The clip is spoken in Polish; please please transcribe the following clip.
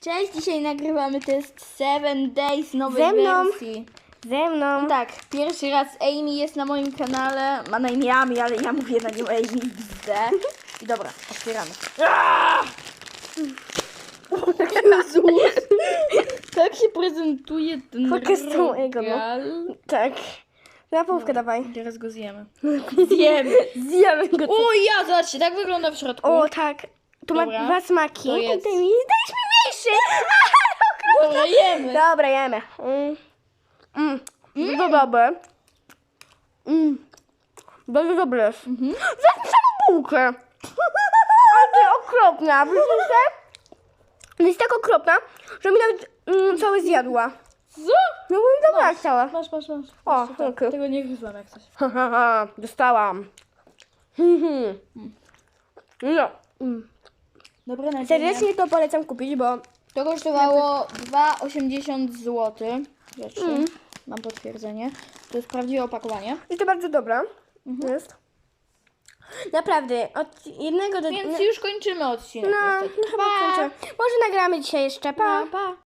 Cześć, dzisiaj nagrywamy test 7 Days nowej Ze mną. wersji. Ze mną. Tak, pierwszy raz Amy jest na moim kanale. Ma na imię Ami, ale ja mówię na nią Amy XD. I dobra, otwieramy. Jezus! Tak się prezentuje ten Pokaż tą jego, no. Tak. Na połówkę dawaj. Teraz go zjemy. Zjemy. Zjemy go. O ja, zobaczcie, tak wygląda w środku. O, tak. Tu ma Dobra. dwa smaki. To jest. Daj mi, daj mi mniejszy. Dobra, jemy. Dobra, jemy. Mm. Mm. Bardzo dobre. Mm. Bardzo dobre jest. Mhm. Samą bułkę. Ale to jest okropna. Widzicie? To jest tak okropna, że mi nawet mm, całe zjadła. Co? No bo mi dobra chciała. Masz, masz, masz. O, Jeszcze tak. dziękuję. Tego nie gryzłam jak coś. Ha, ha, ha, dostałam. Mhm. No. Mm. Dobra, na Serdecznie to polecam kupić, bo To kosztowało 2,80 zł. Rzeczy. Mm. Mam potwierdzenie. To jest prawdziwe opakowanie. jest to bardzo dobra. Jest. Naprawdę, od jednego do... Więc już kończymy odcinek. no, niestety. no chyba kończę. Może nagramy dzisiaj jeszcze, pa. Pa, pa.